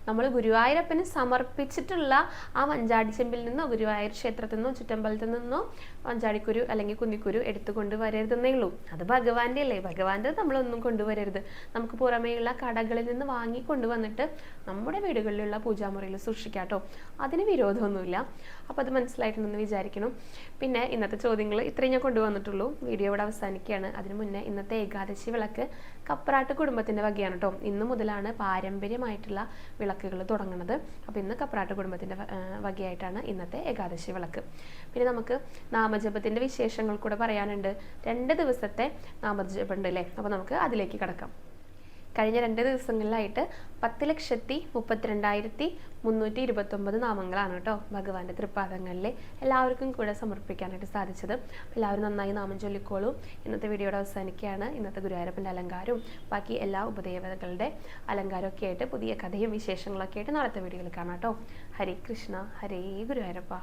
നമ്മൾ ഗുരുവായൂരപ്പന് സമർപ്പിച്ചിട്ടുള്ള ആ മഞ്ചാടി ചെമ്പിൽ നിന്നോ ഗുരുവായൂർ ക്ഷേത്രത്തിൽ നിന്നോ ചുറ്റമ്പലത്തിൽ നിന്നോ മഞ്ചാടിക്കുരു അല്ലെങ്കിൽ കുന്നിക്കുരു എടുത്തു കൊണ്ടുവരരുതെന്നേ ഉള്ളൂ അത് ഭഗവാന്റെ അല്ലേ ഭഗവാന്റെ നമ്മളൊന്നും കൊണ്ടുവരരുത്. നമുക്ക് പുറമേയുള്ള കടകളിൽ നിന്ന് വാങ്ങി കൊണ്ടുവന്നിട്ട് നമ്മുടെ വീടുകളിലുള്ള പൂജാമുറിയിൽ സൂക്ഷിക്കാട്ടോ അതിന് വിരോധമൊന്നുമില്ല. അപ്പോൾ അത് മനസ്സിലായിട്ടുണ്ടെന്ന് വിചാരിക്കണം പിന്നെ ഇന്നത്തെ ചോദ്യങ്ങൾ ഇത്രയും ഞാൻ കൊണ്ടുവന്നിട്ടുള്ളൂ. വീഡിയോ ഇവിടെ അവസാനിക്കുകയാണ്. അതിന് മുന്നേ ഇന്നത്തെ ഏകാദശി വിളക്ക് കപ്രാട്ട് കുടുംബത്തിന്റെ വകയാണ് കേട്ടോ. ഇന്ന് മുതലാണ് പാരമ്പര്യമായിട്ടുള്ള വിളക്കുകൾ തുടങ്ങുന്നത്. അപ്പോൾ ഇന്ന് കപ്രാട്ട് കുടുംബത്തിന്റെ വകയായിട്ടാണ് ഇന്നത്തെ ഏകാദശി വിളക്ക്. പിന്നെ നമുക്ക് നാമജപത്തിന്റെ വിശേഷങ്ങൾ കൂടെ പറയാനുണ്ട്. രണ്ട് ദിവസത്തെ നാമജപം ഉണ്ട് അല്ലേ? അപ്പോൾ നമുക്ക് അതിലേക്ക് കടക്കാം. കഴിഞ്ഞ രണ്ട് ദിവസങ്ങളിലായിട്ട് പത്ത് ലക്ഷത്തി മുപ്പത്തിരണ്ടായിരത്തി മുന്നൂറ്റി ഇരുപത്തൊമ്പത് നാമങ്ങളാണ് കേട്ടോ ഭഗവാന്റെ തൃപ്പാദങ്ങളിൽ എല്ലാവർക്കും കൂടെ സമർപ്പിക്കാനായിട്ട് സാധിച്ചത്. എല്ലാവരും നന്നായി നാമം ചൊല്ലിക്കോളൂ. ഇന്നത്തെ വീഡിയോയുടെ അവസാനിക്കുകയാണ്. ഇന്നത്തെ ഗുരുവായൂരപ്പന്റെ അലങ്കാരവും ബാക്കി എല്ലാ ഉപദേവതകളുടെ അലങ്കാരമൊക്കെ ആയിട്ട് പുതിയ കഥയും വിശേഷങ്ങളൊക്കെ ആയിട്ട് നാളത്തെ വീഡിയോയിൽ കാണാം കേട്ടോ. ഹരേ കൃഷ്ണ ഹരേ ഗുരുവായൂരപ്പ.